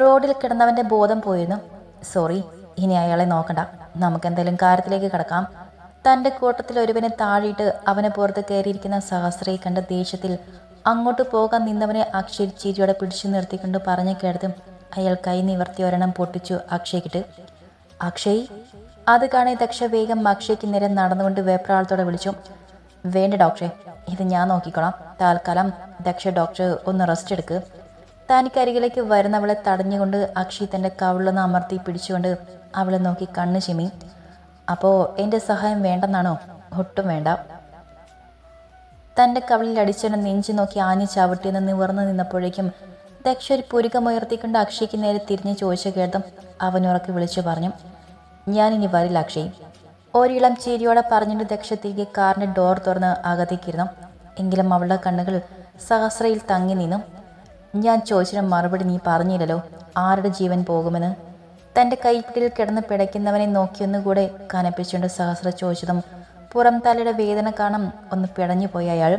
റോഡിൽ കിടന്നവന്റെ ബോധം പോയിരുന്നു. സോറി ഇനി അയാളെ നോക്കണ്ട. നമുക്ക് എന്തെങ്കിലും കാര്യത്തിലേക്ക് കിടക്കാം. തന്റെ കൂട്ടത്തിൽ ഒരുവനെ താഴിയിട്ട് അവനെ പുറത്ത് കയറിയിരിക്കുന്ന സഹസ്രയെ കണ്ട ദേഷ്യത്തിൽ അങ്ങോട്ട് പോകാൻ നിന്നവനെ അക്ഷയ് ചിരിയോടെ പിടിച്ചു നിർത്തിക്കൊണ്ട് പറഞ്ഞു കേട്ടത് അയാൾ കൈ നിവർത്തി ഒരെണ്ണം പൊട്ടിച്ചു അക്ഷയ്ക്കിട്ട്. അക്ഷയ്? അത് കാണേ ദക്ഷ വേഗം അക്ഷയ്ക്ക് നേരെ നടന്നുകൊണ്ട് വേപ്രാളത്തോടെ വിളിച്ചു. വേണ്ട ഡോക്ടറെ ഇത് ഞാൻ നോക്കിക്കോളാം. തൽക്കാലം ദക്ഷ ഡോക്ടർ ഒന്ന് റെസ്റ്റ് എടുക്ക്. തനിക്കരികിലേക്ക് വരുന്നവളെ തടഞ്ഞുകൊണ്ട് അക്ഷയ് തന്റെ കവിളൊന്ന് അമർത്തി പിടിച്ചുകൊണ്ട് അവളെ നോക്കി കണ്ണു ചിമ്മി അപ്പോൾ എന്റെ സഹായം വേണ്ടെന്നാണോ? ഒട്ടും വേണ്ട. തന്റെ കവിളിൽ അടിച്ചെണ്ണ നെഞ്ചു നോക്കി ആഞ്ഞു ചവിട്ടിയെന്ന് നിവർന്നു നിന്നപ്പോഴേക്കും ദക്ഷ ഒരു പുരുകമുയർത്തിക്കൊണ്ട് അക്ഷയ്ക്ക് നേരെ തിരിഞ്ഞു ചോദിച്ച കേട്ടതും അവൻ ഉറക്കി വിളിച്ചു പറഞ്ഞു ഞാനിനി വരില്ല അക്ഷയ് ഒരിളം ചിരിയോടെ പറഞ്ഞിട്ട് ദക്ഷ തിരികെ കാറിന്റെ ഡോർ തുറന്ന് അകത്തേക്കിരുന്നു എങ്കിലും അവളുടെ കണ്ണുകൾ സഹസ്രയിൽ തങ്ങി നിന്നു. ഞാൻ ചോദിച്ചിട്ട് മറുപടി നീ പറഞ്ഞില്ലല്ലോ. ആരുടെ ജീവൻ പോകുമെന്ന്? തന്റെ കൈപ്പിടിയിൽ കിടന്ന് പിടയ്ക്കുന്നവനെ നോക്കിയൊന്നുകൂടെ കനപ്പിച്ചുകൊണ്ട് സഹസ്ര ചോദിച്ചതും പുറം തലയുടെ വേദന കാണാൻ ഒന്ന് പിടഞ്ഞു പോയി അയാൾ.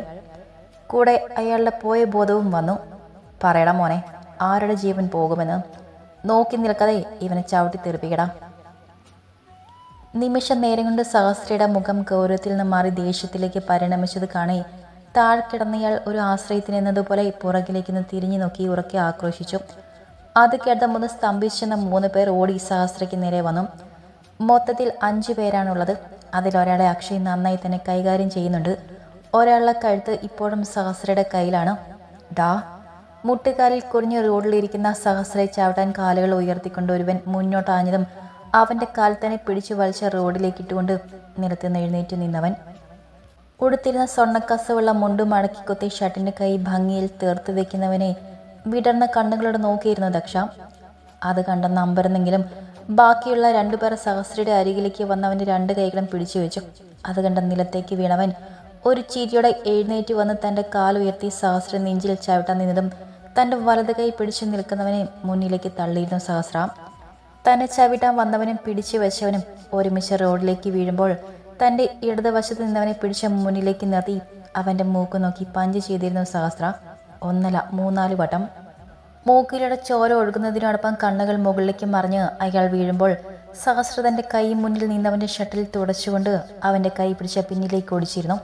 കൂടെ അയാളുടെ പോയ ബോധവും വന്നു. പറയടാ മോനെ ആരുടെ ജീവൻ പോകുമെന്ന്? നോക്കി നിൽക്കാതെ ഇവനെ ചവിട്ടി തെറിപ്പിക്കടാ. നിമിഷം നേരം കൊണ്ട് സഹസ്രയുടെ മുഖം ഗൗരവത്തിൽ നിന്ന് മാറി ദേഷ്യത്തിലേക്ക് പരിണമിച്ചത് കാണേ താഴ്ക്കിടന്നയാൾ ഒരു ആശ്രയത്തിന് എന്നതുപോലെ പുറകിലേക്ക് നിന്ന് തിരിഞ്ഞു നോക്കി ഉറക്കെ ആക്രോശിച്ചു. അത് കേട്ട മൂന്ന് സ്തംഭിച്ചെന്ന മൂന്ന് പേർ ഓടി സഹസ്രയ്ക്ക് നേരെ വന്നു. മൊത്തത്തിൽ അഞ്ചു പേരാണുള്ളത്. അതിലൊരാളെ അക്ഷയ് നന്നായി തന്നെ കൈകാര്യം ചെയ്യുന്നുണ്ട്. ഒരാളുടെ കഴുത്ത് ഇപ്പോഴും സഹസ്രയുടെ കയ്യിലാണ്. ഡാ മുട്ടുകാലിൽ കുറഞ്ഞ റോഡിലിരിക്കുന്ന സഹസ്രയെ ചവിട്ടാൻ കാലുകൾ ഉയർത്തിക്കൊണ്ട് ഒരുവൻ മുന്നോട്ടാഞ്ഞതും അവന്റെ കാൽ തന്നെ പിടിച്ചു വലിച്ച റോഡിലേക്കിട്ടുകൊണ്ട് നിലത്ത് എഴുന്നേറ്റ് നിന്നവൻ. ഉടുത്തിരുന്ന സ്വർണക്കസവുള്ള മുണ്ടും മടക്കി കുത്തി ഷർട്ടിന്റെ കൈ ഭംഗിയിൽ തീർത്ത് വെക്കുന്നവനെ വിടർന്ന കണ്ണുകളോട് നോക്കിയിരുന്നു ദക്ഷ. അത് കണ്ട നമ്പരുന്നെങ്കിലും ബാക്കിയുള്ള രണ്ടുപേർ സഹസ്രയുടെ അരികിലേക്ക് വന്നവന്റെ രണ്ട് കൈകളും പിടിച്ചു വെച്ചു. അത് കണ്ട നിലത്തേക്ക് വീണവൻ ഒരു ചിരിയോടെ എഴുന്നേറ്റ് വന്ന് തന്റെ കാലുയർത്തി സഹസ്ര നെഞ്ചിൽ ചവിട്ടാൻ നിന്നതും തന്റെ വലത് കൈ പിടിച്ചു നിൽക്കുന്നവനെ മുന്നിലേക്ക് തള്ളിയിരുന്നു സഹസ്ര. തന്നെ ചവിട്ടാൻ വന്നവനും പിടിച്ചു വെച്ചവനും ഒരുമിച്ച് റോഡിലേക്ക് വീഴുമ്പോൾ തന്റെ ഇടതുവശത്ത് നിന്നവനെ പിടിച്ച മുന്നിലേക്ക് നിർത്തി അവന്റെ മൂക്ക് നോക്കി പഞ്ച് ചെയ്തിരുന്നു സഹസ്ര. ഒന്നല്ല മൂന്നാൽ വട്ടം. മൂക്കിലൂടെ ചോര ഒഴുകുന്നതിനോടൊപ്പം കണ്ണുകൾ മുകളിലേക്ക് മറിഞ്ഞ് അയാൾ വീഴുമ്പോൾ സഹസ്ര തന്റെ കൈ മുന്നിൽ നിന്നവന്റെ ഷട്ടിൽ തുടച്ചുകൊണ്ട് അവന്റെ കൈ പിടിച്ച പിന്നിലേക്ക് ഓടിച്ചിരുന്നു.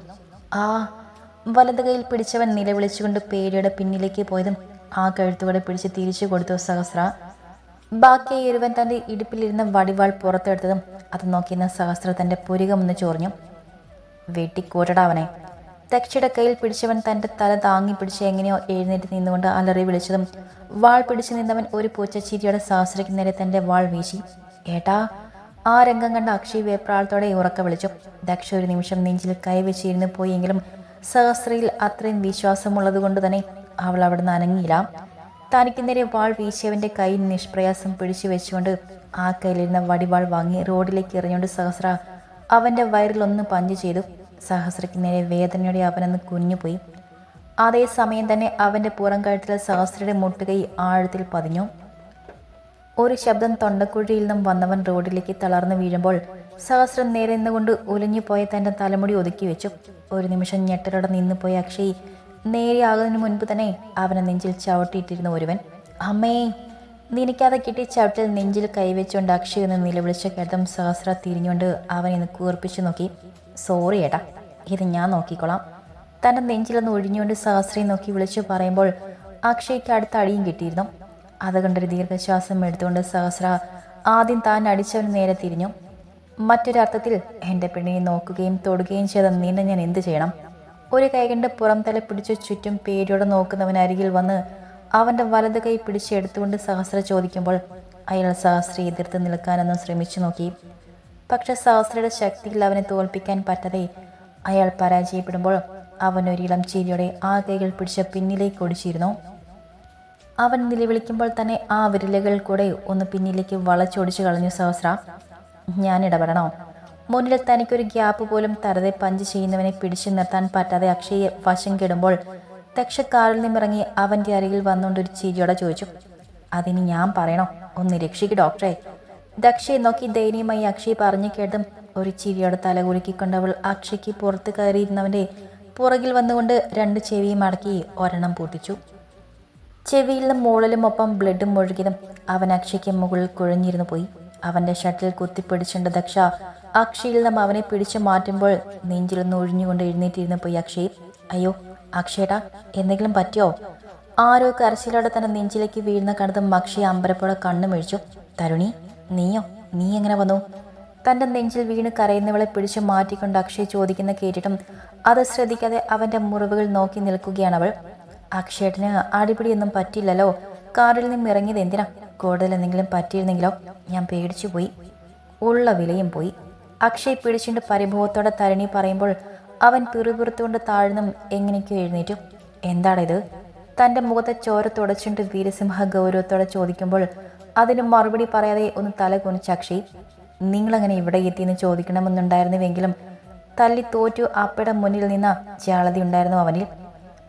ആ വലത് കൈയിൽ പിടിച്ചവൻ നിലവിളിച്ചുകൊണ്ട് പേടിയുടെ പിന്നിലേക്ക് പോയതും ആ കഴുത്തുകൂടെ പിടിച്ച് തിരിച്ചു കൊടുത്തു സഹസ്ര. ബാക്കിയായി ഇരുവൻ തന്റെ ഇടുപ്പിലിരുന്ന വടിവാൾ പുറത്തെടുത്തതും അത് നോക്കിയിരുന്ന സഹസ്ര തന്റെ പുരികമൊന്ന് ചോറിഞ്ഞു. വെട്ടി അവനെ. ദക്ഷയുടെ കയ്യിൽ പിടിച്ചവൻ തന്റെ തല താങ്ങി പിടിച്ച് എങ്ങനെയോ എഴുന്നേറ്റ് നിന്നുകൊണ്ട് അലറി വിളിച്ചതും വാൾ പിടിച്ചു നിന്നവൻ ഒരു പൂച്ചച്ചീരിയുടെ സഹസ്രയ്ക്ക് നേരെ തന്റെ വാൾ വീശി. ഏട്ടാ ആ രംഗം കണ്ട അക്ഷയ് വേപ്രാളത്തോടെ ഉറക്ക വിളിച്ചു. ദക്ഷ ഒരു നിമിഷം നെഞ്ചിൽ കൈവച്ചിരുന്നു പോയെങ്കിലും സഹസ്രയിൽ അത്രയും വിശ്വാസമുള്ളത് കൊണ്ട് തന്നെ അവൾ അവിടുന്ന് അനങ്ങിയില്ല. തനിക്ക് നേരെ വാൾ വീശിയവന്റെ കൈ നിഷ്പ്രയാസം പിടിച്ചു വെച്ചുകൊണ്ട് ആ കയ്യിലിരുന്ന വടിവാൾ വാങ്ങി റോഡിലേക്ക് എറിഞ്ഞുകൊണ്ട് സഹസ്ര അവന്റെ വയറിൽ ഒന്ന് പഞ്ച് ചെയ്തു. സഹസ്രയ്ക്ക് നേരെ വേദനയോടെ അവനൊന്ന് കുഞ്ഞുപോയി അതേസമയം തന്നെ അവന്റെ പുറം കഴുത്തിൽ സഹസ്രയുടെ മുട്ടുകൈ ആഴത്തിൽ പതിഞ്ഞു. ഒരു ശബ്ദം തൊണ്ടക്കുഴിയിൽ നിന്നും വന്നവൻ റോഡിലേക്ക് തളർന്നു വീഴുമ്പോൾ സഹസ്രം നേരെ നിന്നുകൊണ്ട് ഉലഞ്ഞുപോയ തന്റെ തലമുടി ഒതുക്കി വെച്ചു. ഒരു നിമിഷം ഞെട്ടലോടെ നിന്നുപോയ അക്ഷയ് നേരെയാകുന്നതിന് മുൻപ് തന്നെ അവനെ നെഞ്ചിൽ ചവിട്ടിയിട്ടിരുന്ന ഒരുവൻ അമ്മേ നിനക്കാതെ കിട്ടി ചവിട്ടിൽ നെഞ്ചിൽ കൈവച്ചുകൊണ്ട് അക്ഷയ് എന്ന് നിലവിളിച്ച കേട്ടതും സഹസ്ര തിരിഞ്ഞുകൊണ്ട് അവനെ ഒന്ന് കൂർപ്പിച്ചു നോക്കി. സോറി ഏട്ടാ ഇത് ഞാൻ നോക്കിക്കോളാം. തന്റെ നെഞ്ചിലൊന്ന് ഒഴിഞ്ഞുകൊണ്ട് സഹസ്രയെ നോക്കി വിളിച്ചു പറയുമ്പോൾ അക്ഷയ്ക്ക് അടുത്ത അടിയും കിട്ടിയിരുന്നു. അത് കണ്ടൊരു ദീർഘശ്വാസം എടുത്തുകൊണ്ട് സഹസ്ര ആദ്യം താൻ അടിച്ചവന് നേരെ തിരിഞ്ഞു. മറ്റൊരർത്ഥത്തിൽ എന്റെ പെണ്ണിനെ നോക്കുകയും തൊടുകയും ചെയ്ത നിന്നെ ഞാൻ എന്ത് ചെയ്യണം? ഒരു കൈ കണ്ട് പുറം തല പിടിച്ചു ചുറ്റും പേടിയോടെ നോക്കുന്നവൻ അരികിൽ വന്ന് അവന്റെ വലത് കൈ പിടിച്ചെടുത്തുകൊണ്ട് സഹസ്ര ചോദിക്കുമ്പോൾ അയാൾ സഹസ്രയെ എതിർത്ത് നിൽക്കാനൊന്നും ശ്രമിച്ചു നോക്കി. പക്ഷെ സഹസ്രയുടെ ശക്തിയിൽ അവനെ തോൽപ്പിക്കാൻ പറ്റാതെ അയാൾ പരാജയപ്പെടുമ്പോൾ അവൻ ഒരിളം ചിരിയോടെ ആ കൈകൾ പിടിച്ച പിന്നിലേക്ക് ഒടിച്ചിരുന്നു അവൻ നിലവിളിക്കുമ്പോൾ തന്നെ ആ വിരലുകൾ കൂടെ ഒന്ന് പിന്നിലേക്ക് വളച്ചൊടിച്ചു കളഞ്ഞു സഹസ്ര. ഞാൻ ഇടപെടണോ മുന്നിൽ തനിക്കൊരു ഗ്യാപ്പ് പോലും തരതെ പഞ്ച് ചെയ്യുന്നവനെ പിടിച്ചു നിർത്താൻ പറ്റാതെ അക്ഷയെ വശം കെടുമ്പോൾ ദക്ഷ കാറിൽ നിന്നിറങ്ങി അവന്റെ അരികിൽ വന്നുകൊണ്ട് ഒരു ചിരിയോടെ ചോദിച്ചു അതിന് ഞാൻ പറയണോ? ഒന്ന് രക്ഷിക്ക് ഡോക്ടറെ. ദക്ഷയെ നോക്കി ദയനീയമായി അക്ഷയ് പറഞ്ഞു കേട്ടും ഒരു ചിരിയോടെ തലകുലുക്കിക്കൊണ്ടവൾ അക്ഷയ്ക്ക് പുറത്ത് കയറിയിരുന്നവന്റെ പുറകിൽ വന്നുകൊണ്ട് രണ്ട് ചെവിയും അടക്കി ഒരെണ്ണം പൂട്ടിച്ചു. ചെവിയിലും മുകളിലും ഒപ്പം ബ്ലഡും ഒഴുകിയതും അവൻ അക്ഷയ്ക്ക് മുകളിൽ കുഴഞ്ഞിരുന്നു പോയി. അവന്റെ ഷട്ടിൽ കുത്തിപ്പിടിച്ചുകൊണ്ട് ദക്ഷ അക്ഷയിൽ നിന്നും അവനെ പിടിച്ചു മാറ്റുമ്പോൾ നെഞ്ചിലൊന്ന് ഒഴിഞ്ഞുകൊണ്ട് എഴുന്നേറ്റിരുന്നു പോയി അക്ഷയ് അയ്യോ അക്ഷയേട്ടാ എന്തെങ്കിലും പറ്റിയോ? ആരോ കരച്ചിലോടെ തന്നെ നെഞ്ചിലേക്ക് വീഴുന്ന കണ്ടതും അക്ഷയ അമ്പരപ്പോടെ കണ്ണു മിഴിച്ചു തരുണി നീയോ? നീ എങ്ങനെ വന്നു? തന്റെ നെഞ്ചിൽ വീണ് കരയുന്നവളെ പിടിച്ചു മാറ്റിക്കൊണ്ട് അക്ഷയ് ചോദിക്കുന്ന കേട്ടിട്ടും അത് ശ്രദ്ധിക്കാതെ അവന്റെ മുറിവുകൾ നോക്കി നിൽക്കുകയാണ് അവൾ. അക്ഷയേട്ടന് അടിപിടിയൊന്നും പറ്റില്ലല്ലോ? കാറിൽ നിന്നും ഇറങ്ങിയത് എന്തിനാ? കൂടുതൽ എന്തെങ്കിലും പറ്റിയിരുന്നെങ്കിലോ? ഞാൻ പേടിച്ചു പോയി. ഉള്ള വിലയും പോയി. അക്ഷയ് പിടിച്ചുകൊണ്ട് പരിഭവത്തോടെ തരണി പറയുമ്പോൾ അവൻ പിറുപിറുത്തുകൊണ്ട് താഴ്ന്നും എങ്ങനെയൊക്കെ എഴുന്നേറ്റു. എന്താണിത്? തന്റെ മുഖത്തെ ചോര തുടച്ചുകൊണ്ട് വീരസിംഹ ഗൗരവത്തോടെ ചോദിക്കുമ്പോൾ അതിന് മറുപടി പറയാതെ ഒന്ന് തല കുനിച്ച അക്ഷയ് നിങ്ങളങ്ങനെ ഇവിടെ എത്തിയെന്ന് ചോദിക്കണമെന്നുണ്ടായിരുന്നുവെങ്കിലും തല്ലി തോറ്റു അപ്പയുടെ മുന്നിൽ നിന്ന ജാളതി ഉണ്ടായിരുന്നു അവനിൽ.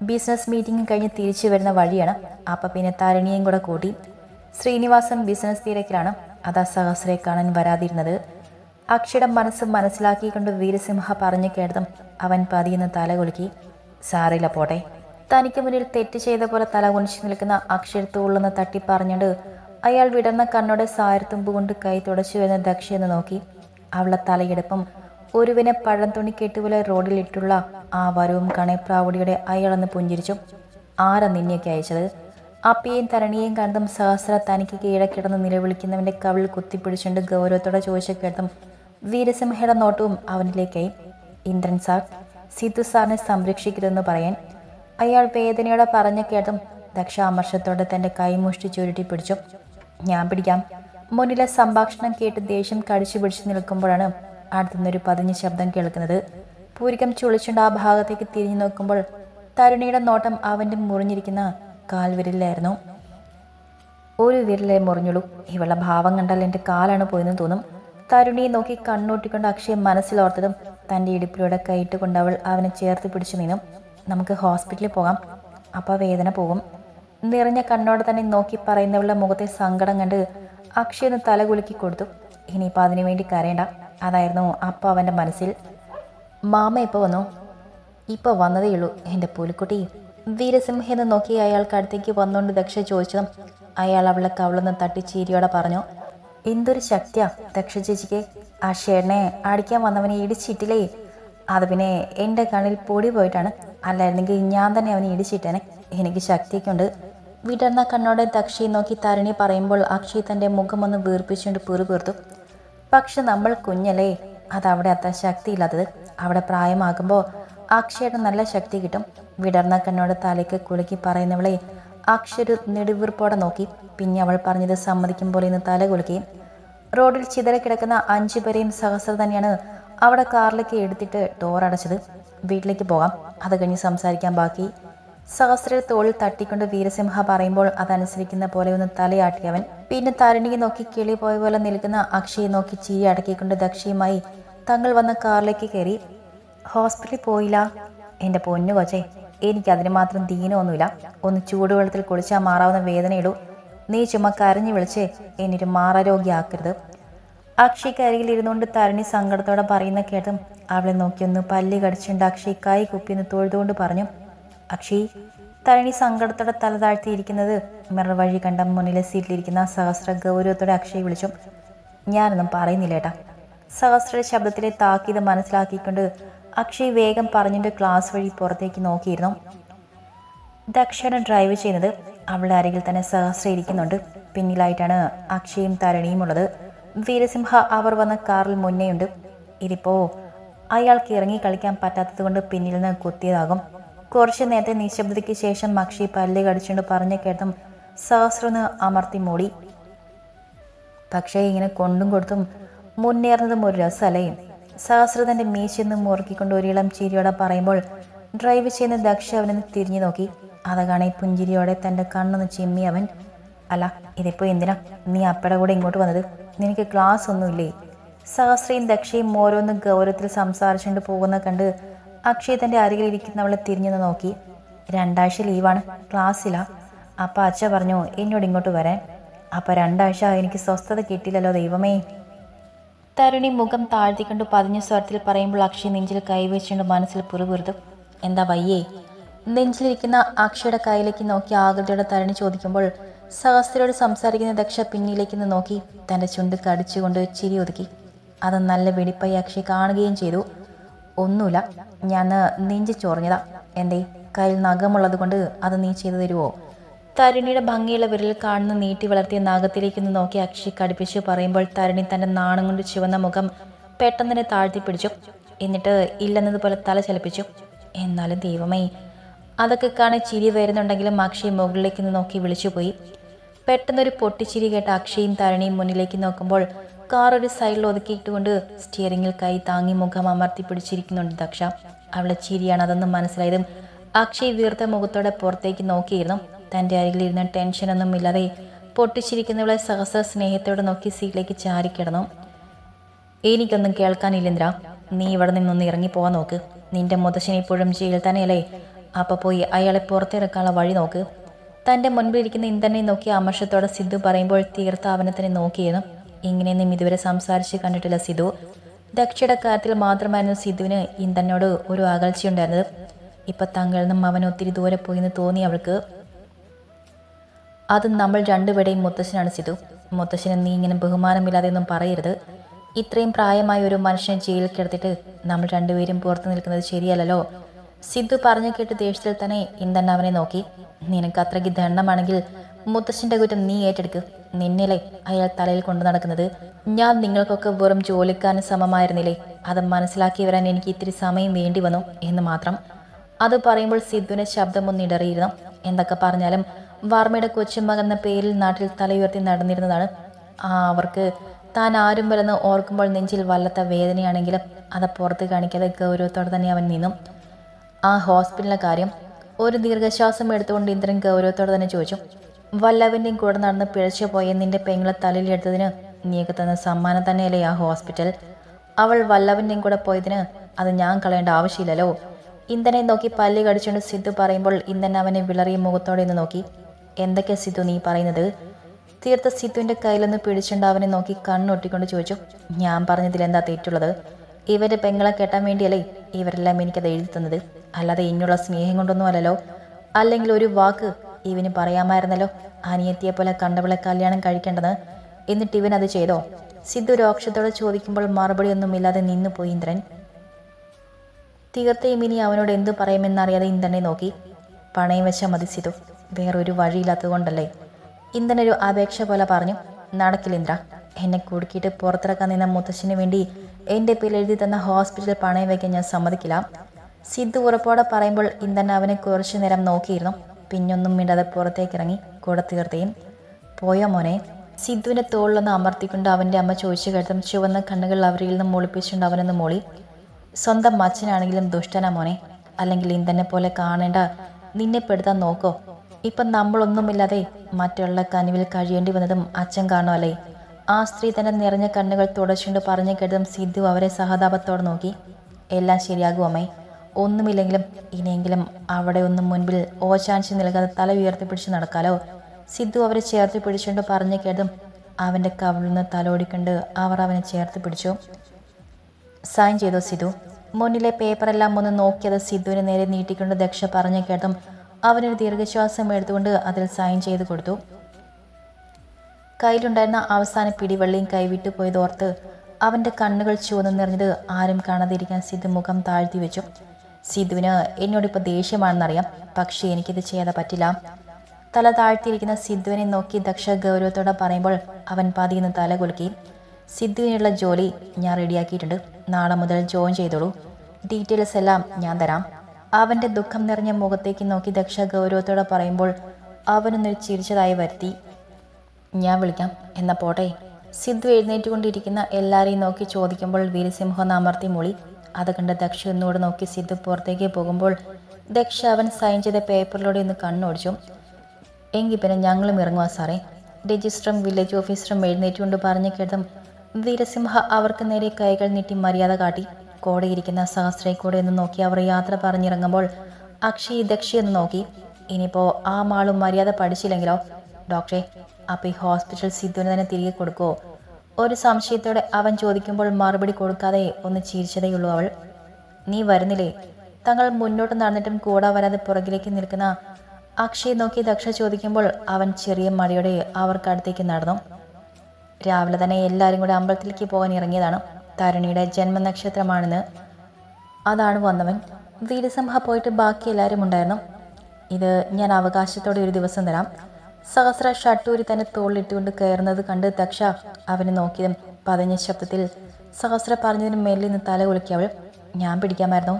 ബിസിനസ് മീറ്റിംഗ് കഴിഞ്ഞ് തിരിച്ചു വരുന്ന വഴിയാണ്. അപ്പ പിന്നെ തരണിയും കൂടെ കൂട്ടി. ശ്രീനിവാസൻ ബിസിനസ് തിരക്കിലാണ്. അതാ സഹസ്രയെ കാണാൻ വരാതിരുന്നത്. അക്ഷയുടെ മനസ്സ് മനസ്സിലാക്കിക്കൊണ്ട് വീരസിംഹ പറഞ്ഞു കേട്ടതും അവൻ പതിയെന്ന് തല കുലുക്കി. സാറില്ല പോട്ടെ. തനിക്ക് മുന്നിൽ തെറ്റ് ചെയ്ത പോലെ തല കുനിച്ചു നിൽക്കുന്ന അക്ഷരത്തുള്ളെന്ന് തട്ടി പറഞ്ഞുകൊണ്ട് അയാൾ വിടർന്ന കണ്ണോടെ സാരത്തുമ്പ് കൊണ്ട് കൈ തുടച്ചു വരുന്ന ദക്ഷയെന്ന് നോക്കി. അവളെ തലയെടുപ്പും ഒരുവിനെ പഴം തുണി കെട്ടുപോലെ റോഡിലിട്ടുള്ള ആ വരവും കണയപ്രാവുടിയുടെ അയാളെന്ന് പുഞ്ചിരിച്ചു. ആരാ നിന്നെയൊക്കെ അയച്ചത്? അപ്പിയെയും തരണിയെയും കണ്ടും സഹസ്ര തനിക്ക് കീഴെ കിടന്ന് നിലവിളിക്കുന്നവന്റെ കവിൾ കുത്തിപ്പിടിച്ചുകൊണ്ട് ഗൗരവത്തോടെ ചോദിച്ച കേട്ടും വീരസിംഹയുടെ നോട്ടവും അവനിലേക്കായി ഇന്ദ്രൻ സാർ സിദ്ധു സാറിനെ സംരക്ഷിക്കരുതെന്ന് പറയാൻ അയാൾ വേദനയോടെ പറഞ്ഞു കേട്ടും ദക്ഷ അമർഷത്തോടെ തന്റെ കൈമുഷ്ടി ചുരുട്ടി പിടിച്ചു. ഞാൻ പിടിക്കാം. മുന്നിലെ സംഭാഷണം കേട്ട് ദേഷ്യം കടിച്ചു പിടിച്ചു നിൽക്കുമ്പോഴാണ് അടുത്തുനിന്നൊരു പതിഞ്ഞ ശബ്ദം കേൾക്കുന്നത്. പൂരികം ചുളിച്ചുണ്ട് ആ ഭാഗത്തേക്ക് തിരിഞ്ഞു നോക്കുമ്പോൾ തരുണിയുടെ നോട്ടം അവന്റെ മുറിഞ്ഞിരിക്കുന്ന കാൽവിരലിലായിരുന്നു. ഒരു വിരലേ മുറിഞ്ഞുള്ളൂ. ഇവളുടെ ഭാവം കണ്ടാൽ എന്റെ കാലാണ് പോയെന്ന് തോന്നും. തരുണിയെ നോക്കി കണ്ണൂട്ടിക്കൊണ്ട് അക്ഷയ് മനസ്സിലോർത്തതും തന്റെ ഇടുപ്പിലൂടെ കൈയിട്ട് അവൾ അവനെ ചേർത്ത് പിടിച്ചു നിന്നു. നമുക്ക് ഹോസ്പിറ്റലിൽ പോകാം. അപ്പോൾ വേദന പോകും. നിറഞ്ഞ കണ്ണോടെ തന്നെ നോക്കി പറയുന്നവളുടെ മുഖത്തെ സങ്കടം കണ്ട് അക്ഷയ് ഒന്ന് തല കുലുക്കി കൊടുത്തു. ഇനിയിപ്പോൾ അതിനു വേണ്ടി കരയണ്ട. അതായിരുന്നു അപ്പോൾ അവന്റെ മനസ്സിൽ. മാമ ഇപ്പോൾ വന്നു? ഇപ്പോൾ വന്നതേ ഉള്ളൂ. എന്റെ പുലിക്കുട്ടി. വീരസിംഹെന്ന് നോക്കി അയാൾക്ക് അടുത്തേക്ക് വന്നുകൊണ്ട് ദക്ഷ ചോദിച്ചതും അയാൾ അവളെ കവളൊന്ന് തട്ടി ചീരിയോടെ പറഞ്ഞു. എന്തൊരു ശക്തിയാ ദക്ഷ ചേച്ചിക്ക്. ആ ഷേണെ അടിക്കാൻ വന്നവനെ ഇടിച്ചിട്ടില്ലേ? അത് പിന്നെ എന്റെ കണ്ണിൽ പൊടി പോയിട്ടാണ്. അല്ലായിരുന്നെങ്കിൽ ഞാൻ തന്നെ അവനെ ഇടിച്ചിട്ടേനെ. എനിക്ക് ശക്തിയൊക്കെ ഉണ്ട് വിടർന്ന കണ്ണോടെ ദക്ഷയെ നോക്കി തരണി പറയുമ്പോൾ അക്ഷയ് തന്റെ മുഖമൊന്ന് വീർപ്പിച്ചുകൊണ്ട് പിറുപീർത്തു. പക്ഷെ നമ്മൾ കുഞ്ഞല്ലേ. അതവിടെ അത്ര ശക്തിയില്ലാത്തത്. അവിടെ പ്രായമാകുമ്പോൾ അക്ഷയുടെ നല്ല ശക്തി കിട്ടും. വിടർന്ന കണ്ണോടെ തലയ്ക്ക് കുലുക്കി പറയുന്നവളെ അക്ഷരു നെടുവീർപ്പോടെ നോക്കി. പിന്നെ അവൾ പറഞ്ഞത് സമ്മതിക്കും പോലെ ഇന്ന് തല റോഡിൽ കിടക്കുന്ന അഞ്ചു പേരെയും സഹസ്ര തന്നെയാണ് അവിടെ കാറിലേക്ക് എടുത്തിട്ട് ഡോർ അടച്ചത് വീട്ടിലേക്ക് പോകാം. അത് കഴിഞ്ഞ് സംസാരിക്കാൻ ബാക്കി. സഹസ്ര തോളിൽ തട്ടിക്കൊണ്ട് വീരസിംഹ പറയുമ്പോൾ അതനുസരിക്കുന്ന പോലെ ഒന്ന് തലയാട്ടിയവൻ പിന്നെ തരണിയെ നോക്കി കിളി പോയ പോലെ നിൽക്കുന്ന അക്ഷയെ നോക്കി ചിരി അടക്കിക്കൊണ്ട് ദക്ഷയുമായി തങ്ങൾ വന്ന കാറിലേക്ക് കയറി. ഹോസ്പിറ്റലിൽ പോയില്ല. എന്റെ പൊന്നു കൊച്ചേ എനിക്ക് അതിന് മാത്രം ദീനമൊന്നുമില്ല. ഒന്ന് ചൂടുവെള്ളത്തിൽ കുളിച്ചാൽ മാറാവുന്ന വേദനയിടൂ. നീ ചുമ്മാ കരഞ്ഞു വിളിച്ച് എന്നൊരു മാറാരോഗ്യമാക്കരുത്. അക്ഷയ്ക്ക് അരികിൽ ഇരുന്നുകൊണ്ട് തരണി സങ്കടത്തോടെ പറയുന്ന കേട്ടും അവളെ നോക്കിയൊന്ന് പല്ലി കടിച്ചുകൊണ്ട് അക്ഷയ് കൈ കുപ്പിന്ന് തൊഴുതുകൊണ്ട് പറഞ്ഞു അക്ഷയ് തരണി സങ്കടത്തോടെ തല താഴ്ത്തിയിരിക്കുന്നത് മിറർ വഴി കണ്ട മുന്നിലെ സീറ്റിലിരിക്കുന്ന സഹസ്ര ഗൗരവത്തോടെ അക്ഷയ് വിളിച്ചു ഞാനൊന്നും പറയുന്നില്ല ഏട്ടാ സഹസ്ര ശബ്ദത്തിലെ താക്കീത് മനസ്സിലാക്കിക്കൊണ്ട് അക്ഷയ് വേഗം പറഞ്ഞിട്ട് ക്ലാസ് വഴി പുറത്തേക്ക് നോക്കിയിരുന്നു. ദക്ഷണ ഡ്രൈവ് ചെയ്യുന്നത് അവളുടെ അരികിൽ തന്നെ സഹസ്ര ഇരിക്കുന്നുണ്ട്. പിന്നിലായിട്ടാണ് അക്ഷയും തരണിയും ഉള്ളത്. വീരസിംഹ അവർ വന്ന കാറിൽ മുന്നേയുണ്ട് ഇതിപ്പോ അയാൾക്ക് ഇറങ്ങി കളിക്കാൻ പറ്റാത്തത് കൊണ്ട് പിന്നിൽ നിന്ന് കുത്തിയതാകും. കുറച്ച് നേരത്തെ നിശബ്ദതയ്ക്ക് ശേഷം അക്ഷി പല്ല് കടിച്ചുകൊണ്ട് പറഞ്ഞു കേട്ടും സഹസ്രന്ന് അമർത്തി മൂടി. പക്ഷേ ഇങ്ങനെ കൊണ്ടും കൊടുത്തും മുന്നേറുന്നതും ഒരു രസമല്ലേ? സഹസ്ര തന്റെ മീശെന്ന് മുറുക്കിക്കൊണ്ട് ഒരിളം ചിരിയോടെ പറയുമ്പോൾ ഡ്രൈവ് ചെയ്യുന്ന ദക്ഷ അവനെ തിരിഞ്ഞു നോക്കി. അത് കാണി പുഞ്ചിരിയോടെ തന്റെ കണ്ണൊന്ന് ചിമ്മി അവൻ അല്ല ഇതിപ്പോ എന്തിനാ? നീ അപ്പടെ കൂടെ ഇങ്ങോട്ട് വന്നത്? നിനക്ക് ക്ലാസ് ഒന്നുമില്ലേ സഹസ്രയും ദക്ഷയും ഓരോന്ന് ഗൗരവത്തിൽ സംസാരിച്ചുകൊണ്ട് പോകുന്ന കണ്ട് അക്ഷയ് തന്റെ അരികിലിരിക്കുന്നവളെ തിരിഞ്ഞു നോക്കി. രണ്ടാഴ്ച ലീവാണ്. ക്ലാസ്സില്ല അപ്പൊ അച്ഛ പറഞ്ഞു എന്നോട് ഇങ്ങോട്ട് വരാൻ. അപ്പൊ രണ്ടാഴ്ച എനിക്ക് സ്വസ്ഥത കിട്ടില്ലല്ലോ ദൈവമേ. തരുണി മുഖം താഴ്ത്തിക്കൊണ്ട് പതിഞ്ഞ സ്വരത്തിൽ പറയുമ്പോൾ അക്ഷയ് നെഞ്ചിൽ കൈവച്ചുകൊണ്ട് മനസ്സിൽ പുറപുരുതും എന്താ വയ്യേ? നെഞ്ചിലിരിക്കുന്ന അക്ഷയുടെ കയ്യിലേക്ക് നോക്കി ആകൃതിയുടെ തരുണി ചോദിക്കുമ്പോൾ സഹസ്രയോട് സംസാരിക്കുന്ന ദക്ഷ പിന്നിലേക്ക് നിന്ന് നോക്കി തന്റെ ചുണ്ട് കടിച്ചുകൊണ്ട് ചിരി ഒതുക്കി. അത് നല്ല വെടിപ്പായി അക്ഷയ് കാണുകയും ചെയ്തു. ഒന്നുമില്ല ഞാൻ നെഞ്ചി എന്തേ കയ്യിൽ നഖമുള്ളത് കൊണ്ട് അത് നീ ചെയ്തു തരുമോ തരുണിയുടെ ഭംഗിയുള്ള വിരലിൽ കാണുന്ന നീട്ടി വളർത്തിയ നാഗത്തിലേക്ക് നിന്ന് നോക്കി അക്ഷി കടുപ്പിച്ച് പറയുമ്പോൾ തരുണി തന്റെ നാണം കൊണ്ട് ചുവന്ന മുഖം പെട്ടെന്ന് തന്നെ താഴ്ത്തി പിടിച്ചു എന്നിട്ട് ഇല്ലെന്നതുപോലെ തല ചലിപ്പിച്ചു. എന്നാലും ദൈവമേ അതൊക്കെ കാണാൻ ചിരി വരുന്നുണ്ടെങ്കിലും അക്ഷി മുകളിലേക്ക് നോക്കി വിളിച്ചുപോയി. പെട്ടെന്നൊരു പൊട്ടിച്ചിരി കേട്ട അക്ഷയും തരണിയും മുന്നിലേക്ക് നോക്കുമ്പോൾ കാർ ഒരു സൈഡിൽ ഒതുക്കിയിട്ടുകൊണ്ട് സ്റ്റിയറിംഗിൽ കൈ താങ്ങി മുഖം അമർത്തി പിടിച്ചിരിക്കുന്നുണ്ട് ദക്ഷ. അവളെ ചിരിയാണ് അതെന്ന് മനസ്സിലായതും അക്ഷയ് വീർത്ത മുഖത്തോടെ പുറത്തേക്ക് നോക്കിയിരുന്നു. തന്റെ അരികിലിരുന്ന് ടെൻഷനൊന്നും ഇല്ലാതെ പൊട്ടിച്ചിരിക്കുന്നവളെ സഹസ്ര സ്നേഹത്തോടെ നോക്കി സീറ്റിലേക്ക് ചാരിക്കിടന്നു എനിക്കൊന്നും കേൾക്കാനില്ലേന്ദ്ര നീ ഇവിടെ നിന്നൊന്ന് ഇറങ്ങിപ്പോവാൻ നോക്ക്. നിന്റെ മുതശ്ശൻ ഇപ്പോഴും ജയിലിൽ തന്നെയല്ലേ? അപ്പൊ പോയി അയാളെ പുറത്തിറക്കാനുള്ള വഴി നോക്ക്. തന്റെ മുൻപിലിരിക്കുന്ന ഇന്ദ്രനെ നോക്കി അമർഷത്തോടെ സിദ്ധു പറയുമ്പോൾ തീർത്ത തന്നെ നോക്കിയിരുന്നു. ഇങ്ങനെയൊന്നും ഇതുവരെ സംസാരിച്ച് കണ്ടിട്ടില്ല സിദ്ധു. ദക്ഷയുടെ കാര്യത്തിൽ മാത്രമായിരുന്നു സിദ്ധുവിന് ഇന്ദ്രനോട് ഒരു അകൽച്ചയുണ്ടായിരുന്നത്. ഇപ്പൊ തങ്ങളിൽ നിന്നും അവൻ ഒത്തിരി ദൂരെ പോയി എന്ന് തോന്നി അവൾക്ക്. അത് നമ്മൾ രണ്ടുപേരുടെയും മുത്തശ്ശനാണ് സിധു മുത്തശ്ശനെ നീ ഇങ്ങനെ ബഹുമാനമില്ലാതെ ഒന്നും പറയരുത്. ഇത്രയും പ്രായമായ ഒരു മനുഷ്യനെ ജയിലിൽ കിടത്തിട്ട് നമ്മൾ രണ്ടുപേരും പുറത്തു നിൽക്കുന്നത് ശരിയല്ലല്ലോ. സിദ്ധു പറഞ്ഞു കേട്ട് ദേഷ്യത്തിൽ തന്നെ ഇന്തൻ അവനെ നോക്കി. നിനക്ക് അത്രയ്ക്ക് ദണ്ഡമാണെങ്കിൽ മുത്തശ്ശന്റെ കുറ്റം നീ ഏറ്റെടുക്ക്. നിന്നിലെ അയാൾ തലയിൽ കൊണ്ടു നടക്കുന്നത്. ഞാൻ നിങ്ങൾക്കൊക്കെ വെറും ജോലിക്കാരന് സമമായിരുന്നില്ലേ? അത് മനസ്സിലാക്കി വരാൻ എനിക്ക് ഇത്തിരി സമയം വേണ്ടി വന്നു എന്ന് മാത്രം. അത് പറയുമ്പോൾ സിദ്ധുവിന്റെ ശബ്ദമൊന്നിടറിയിരുന്നു എന്തൊക്കെ പറഞ്ഞാലും വർമ്മയുടെ കൊച്ചുമകൻ എന്ന പേരിൽ നാട്ടിൽ തലയുയർത്തി നടന്നിരുന്നതാണ്. അവർക്ക് താൻ ആരും വരെന്ന് ഓർക്കുമ്പോൾ നെഞ്ചിൽ വല്ലാത്ത വേദനയാണെങ്കിലും അത് പുറത്ത് കാണിക്കാതെ ഗൗരവത്തോടെ തന്നെ അവൻ നിന്നു. ആ ഹോസ്പിറ്റലിലെ കാര്യം ഒരു ദീർഘശ്വാസം എടുത്തുകൊണ്ട് ഇന്ദ്രൻ ഗൗരവത്തോടെ തന്നെ ചോദിച്ചു. വല്ലവന്റെയും കൂടെ നടന്ന് പിഴച്ചു പോയ നിന്റെ പെങ്ങളെ തലയിലെടുത്തതിന് നീയൊക്കെ തന്ന സമ്മാനം തന്നെയല്ലേ ആ ഹോസ്പിറ്റൽ? അവൾ വല്ലവന്റെയും കൂടെ പോയതിന് അത് ഞാൻ കളയേണ്ട ആവശ്യമില്ലല്ലോ. ഇന്ധനെ നോക്കി പല്ല് കടിച്ചുകൊണ്ട് സിദ്ധു പറയുമ്പോൾ ഇന്ധൻ അവനെ വിളറിയ മുഖത്തോടെ നിന്ന് നോക്കി. എന്തൊക്കെയാ സിദ്ധു നീ പറയുന്നത്? തീർത്ത സിദ്ധുവിന്റെ കയ്യിലൊന്ന് പിടിച്ചുകൊണ്ട് നോക്കി കണ്ണൊട്ടിക്കൊണ്ട് ചോദിച്ചു. ഞാൻ പറഞ്ഞതിൽ എന്താ തെറ്റുള്ളത്? ഇവരുടെ പെങ്ങളെ കെട്ടാൻ വേണ്ടിയല്ലേ ഇവരെല്ലാം എനിക്കത് എഴുതി തന്നത്? അല്ലാതെ ഇനിയുള്ള സ്നേഹം കൊണ്ടൊന്നും അല്ലല്ലോ. അല്ലെങ്കിൽ ഒരു വാക്ക് ഇവന് പറയാമായിരുന്നല്ലോ? അനിയത്തിയെ പോലെ കണ്ടവളെ കല്യാണം കഴിക്കേണ്ടത്? എന്നിട്ട് ഇവൻ അത് ചെയ്തോ? സിദ്ധു രോക്ഷത്തോടെ ചോദിക്കുമ്പോൾ മറുപടി ഒന്നുമില്ലാതെ നിന്നു പോയി ഇന്ദ്രൻ. തീർത്തയും ഇനി അവനോട് എന്തു പറയുമെന്നറിയാതെ ഇന്ദ്രനെ നോക്കി. പണയം വെച്ചാൽ മതി സിതു വേറൊരു വഴിയില്ലാത്തതുകൊണ്ടല്ലേ. ഇന്ദ്രനൊരു അപേക്ഷ പോലെ പറഞ്ഞു നടക്കില്ലേന്ദ്ര എന്നെ കുടുക്കിയിട്ട് പുറത്തിറക്കാൻ നിന്ന മുത്തശ്ശിന് വേണ്ടി എന്റെ പേരിൽ എഴുതി തന്ന ഹോസ്പിറ്റലിൽ പണയം വയ്ക്കാൻ ഞാൻ സമ്മതിക്കില്ല. സിദ്ധു ഉറപ്പോടെ പറയുമ്പോൾ ഇന്ദ്രൻ അവനെ കുറച്ചു നേരം നോക്കിയിരുന്നു. പിന്നൊന്നും മിണ്ടാതെ പുറത്തേക്ക് ഇറങ്ങി കൂടെ തീർത്തയും പോയോ മോനെ? സിദ്ധുവിന്റെ തോളിലൊന്ന് അമർത്തിക്കൊണ്ട് അവന്റെ അമ്മ ചോദിച്ചു കേട്ടതും ചുവന്ന കണ്ണുകൾ അവരിൽ നിന്ന് മുളിപ്പിച്ചുകൊണ്ട് അവനൊന്ന് മോളി. സ്വന്തം അച്ഛനാണെങ്കിലും ദുഷ്ടനാ മോനെ. അല്ലെങ്കിൽ ഇന്ധനെ പോലെ കാണേണ്ട നിന്നെ പെടുത്താൻ നോക്കോ. ഇപ്പം നമ്മളൊന്നുമില്ലാതെ മറ്റുള്ള കനിവിൽ കഴിയേണ്ടി വന്നതും അച്ഛൻ കാണുമല്ലേ ആ സ്ത്രീ തന്റെ നിറഞ്ഞ കണ്ണുകൾ തുടച്ചുകൊണ്ട് പറഞ്ഞു കേട്ടതും സിദ്ധു അവരെ സഹതാപത്തോടെ നോക്കി. എല്ലാം ശരിയാകും അമ്മേ. ഒന്നുമില്ലെങ്കിലും ഇനിയെങ്കിലും അവിടെ ഒന്നും മുൻപിൽ ഓശാൻശി നിൽക്കാതെ തല ഉയർത്തിപ്പിടിച്ച് നടക്കാലോ? സിദ്ധു അവരെ ചേർത്ത് പിടിച്ചുകൊണ്ട് പറഞ്ഞു കേട്ടതും അവന്റെ കവിളിൽ നിന്ന് തലോടിക്കൊണ്ട് അവർ അവനെ ചേർത്ത് പിടിച്ചു. സൈൻ ചെയ്തോ സിധു മുന്നിലെ പേപ്പറെല്ലാം ഒന്ന് നോക്കിയത് സിദ്ധുവിനെ നേരെ നീട്ടിക്കൊണ്ട് ദക്ഷ പറഞ്ഞു കേട്ടും അവനൊരു ദീർഘശ്വാസം എടുത്തുകൊണ്ട് അതിൽ സൈൻ ചെയ്ത് കൊടുത്തു. കയ്യിലുണ്ടായിരുന്ന അവസാന പിടിവള്ളിയും കൈവിട്ടു പോയതോർത്ത് അവന്റെ കണ്ണുകൾ ചുവന്നു നിറഞ്ഞത് ആരും കാണാതിരിക്കാൻ സിദ്ധു മുഖം താഴ്ത്തി വെച്ചു. സിദ്ധുവിന് എന്നോടിപ്പോൾ ദേഷ്യമാണെന്നറിയാം പക്ഷേ എനിക്കിത് ചെയ്യാതെ പറ്റില്ല. തല താഴ്ത്തിയിരിക്കുന്ന സിദ്ധുവിനെ നോക്കി ദക്ഷ ഗൗരവത്തോടെ പറയുമ്പോൾ അവൻ പതിയെന്ന് തല കുലുക്കി. സിദ്ധുവിനുള്ള ജോലി ഞാൻ റെഡിയാക്കിയിട്ടുണ്ട്. നാളെ മുതൽ ജോയിൻ ചെയ്തോളൂ. ഡീറ്റെയിൽസ് എല്ലാം ഞാൻ തരാം. അവന്റെ ദുഃഖം നിറഞ്ഞ മുഖത്തേക്ക് നോക്കി ദക്ഷ ഗൗരവത്തോടെ പറയുമ്പോൾ അവനൊന്നൊരു ചിരിച്ചതായി വരുത്തി. ഞാൻ വിളിക്കാം. എന്ന പോട്ടെ. സിദ്ധു എഴുന്നേറ്റുകൊണ്ടിരിക്കുന്ന എല്ലാവരെയും നോക്കി ചോദിക്കുമ്പോൾ വീരസിംഹം അമർത്തി മൂളി. അത് കണ്ട് ദക്ഷ ഒന്നുകൂടെ നോക്കി സിദ്ധു പുറത്തേക്ക് പോകുമ്പോൾ ദക്ഷ അവൻ സൈൻ ചെയ്ത പേപ്പറിലൂടെ ഒന്ന് കണ്ണോടിച്ചു. എങ്കിൽ പിന്നെ ഞങ്ങളും ഇറങ്ങുക സാറേ. രജിസ്റ്ററും വില്ലേജ് ഓഫീസറും എഴുന്നേറ്റുകൊണ്ട് പറഞ്ഞു കേട്ടതും വീരസിംഹ അവർക്ക് നേരെ കൈകൾ നീട്ടി മര്യാദ കാട്ടി. കോടയിരിക്കുന്ന സഹസ്രയെ കൂടെ ഒന്ന് നോക്കി അവർ യാത്ര പറഞ്ഞിറങ്ങുമ്പോൾ അക്ഷി ദക്ഷി എന്ന് നോക്കി. ഇനിയിപ്പോൾ ആ മാളും മര്യാദ പഠിച്ചില്ലെങ്കിലോ? ഡോക്ടറെ അപ്പോൾ ഈ ഹോസ്പിറ്റൽ സിദ്ധുവിന് തന്നെ തിരികെ കൊടുക്കുമോ ഒരു സംശയത്തോടെ അവൻ ചോദിക്കുമ്പോൾ മറുപടി കൊടുക്കാതെ ഒന്ന് ചിരിച്ചതേയുള്ളൂ അവൾ. നീ വരുന്നില്ലേ? തങ്ങൾ മുന്നോട്ട് നടന്നിട്ടും കൂടെ വരാതെ പുറകിലേക്ക് നിൽക്കുന്ന അക്ഷയ് നോക്കി ദക്ഷ ചോദിക്കുമ്പോൾ അവൻ ചെറിയ മടിയോടെ അവർക്കടുത്തേക്ക് നടന്നു. രാവിലെ തന്നെ എല്ലാവരും കൂടെ അമ്പലത്തിലേക്ക് പോകാൻ ഇറങ്ങിയതാണ്. തരുണിയുടെ ജന്മനക്ഷത്രമാണെന്ന് അതാണ് വന്നവൻ. വീരസംഹ പോയിട്ട് ബാക്കി എല്ലാവരും ഉണ്ടായിരുന്നു. ഇത് ഞാൻ അവകാശത്തോടെ ഒരു ദിവസം തരാം. സഹസ്ര ഷട്ടൂരി തന്നെ തോളിലിട്ടുകൊണ്ട് കയറുന്നത് കണ്ട് ദക്ഷ അവനെ നോക്കിയതും പതഞ്ഞ ശബ്ദത്തിൽ സഹസ്ര പറഞ്ഞതിന് മേലിൽ നിന്ന് തല കുലുക്കിയവൾ ഞാൻ പിടിക്കാമായിരുന്നു.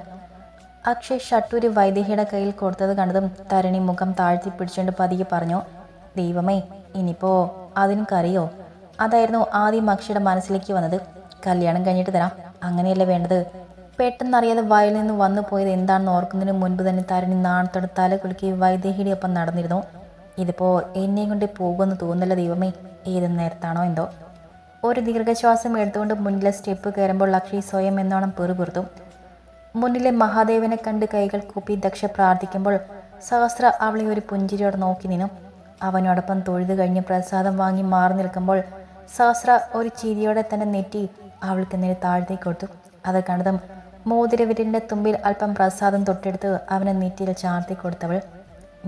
അക്ഷയ് ഷട്ടൂരി വൈദേഹിയുടെ കയ്യിൽ കൊടുത്തത് കണ്ടതും തരണി മുഖം താഴ്ത്തി പിടിച്ചുകൊണ്ട് പതിയെ പറഞ്ഞു ദൈവമേ ഇനിയിപ്പോ അതിനും കറിയോ അതായിരുന്നു ആദ്യം അക്ഷയുടെ മനസ്സിലേക്ക് വന്നത്. കല്യാണം കഴിഞ്ഞിട്ട് തരാം. അങ്ങനെയല്ലേ വേണ്ടത്? പെട്ടെന്നറിയാതെ വയലിൽ നിന്ന് വന്നു പോയത് എന്താണെന്ന് ഓർക്കുന്നതിന് മുൻപ് തന്നെ തരണി നാണത്തോടെ തല കുലുക്കി വൈദേഹിയുടെ ഒപ്പം നടന്നിരുന്നു. ഇതിപ്പോൾ എന്നെയും കൊണ്ട് പോകുമെന്ന് തോന്നില്ല ദൈവമേ. ഏത് നേരത്താണോ എന്തോ. ഒരു ദീർഘശ്വാസം എടുത്തുകൊണ്ട് മുന്നിലെ സ്റ്റെപ്പ് കയറുമ്പോൾ അക്ഷയ് സ്വയം എന്നോണം പെറുപുറത്തു മുന്നിലെ മഹാദേവനെ കണ്ട് കൈകൾ കൂപ്പി ദക്ഷ പ്രാർത്ഥിക്കുമ്പോൾ സഹസ്ര അവളെ ഒരു പുഞ്ചിരിയോടെ നോക്കി നിന്നു. അവനോടൊപ്പം തൊഴുതു കഴിഞ്ഞ് പ്രസാദം വാങ്ങി മാറി നിൽക്കുമ്പോൾ സഹസ്ര ഒരു ചിരിയോടെ തന്നെ നെറ്റി അവൾക്ക് നേരെ താഴ്ത്തേക്ക് കൊടുത്തു. അത് കണ്ടതും മോതിരവിരലിന്റെ തുമ്പിൽ അല്പം പ്രസാദം തൊട്ടെടുത്ത് അവനെ നെറ്റിയിൽ ചാർത്തി കൊടുത്തവൾ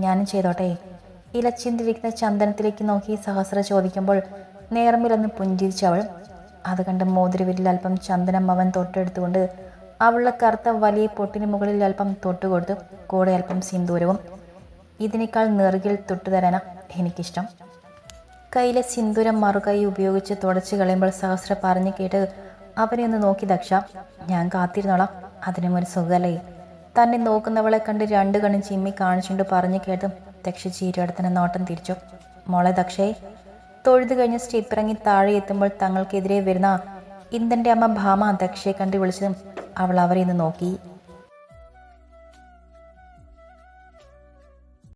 ഞാനും ചെയ്തോട്ടെ. ഇലച്ചിന്തിരിക്കുന്ന ചന്ദനത്തിലേക്ക് നോക്കി സഹസ്ര ചോദിക്കുമ്പോൾ നേർമിലൊന്ന് പുഞ്ചിരിച്ചവൾ അത് കണ്ട് മോതിരവിരലിൽ അല്പം ചന്ദനം അവൻ തൊട്ടെടുത്തുകൊണ്ട് അവളുടെ കറുത്ത വലിയ പൊട്ടിന് മുകളിൽ അല്പം തൊട്ടുകൊടുത്തു കൂടെ അല്പം സിന്ദൂരവും. ഇതിനേക്കാൾ നെറുകിൽ തൊട്ടുതരാനാണ് എനിക്കിഷ്ടം. കയ്യിലെ സിന്ദൂരം മറുകൈ ഉപയോഗിച്ച് തുടച്ചു കളയുമ്പോൾ സഹസ്ര പറഞ്ഞു കേട്ട് അവനെ ഒന്ന് നോക്കി ദക്ഷ ഞാൻ കാത്തിരുന്നോളാം. അതിനും ഒരു സുഖലേ തന്നെ നോക്കുന്നവളെ കണ്ട് രണ്ടു കണ്ണും ചിമ്മി കാണിച്ചുകൊണ്ട് പറഞ്ഞു കേട്ടും ദക്ഷ ചീരടത്തിന് നോട്ടം തിരിച്ചു. മോളെ ദക്ഷയെ തൊഴുതു കഴിഞ്ഞ് സ്റ്റെപ്പ് ഇറങ്ങി താഴെ എത്തുമ്പോൾ തങ്ങൾക്കെതിരെ വരുന്ന ഇന്ദന്റെ അമ്മ ഭാമ ദക്ഷയെ കണ്ട് വിളിച്ചതും അവൾ അവരെ ഒന്ന് നോക്കി.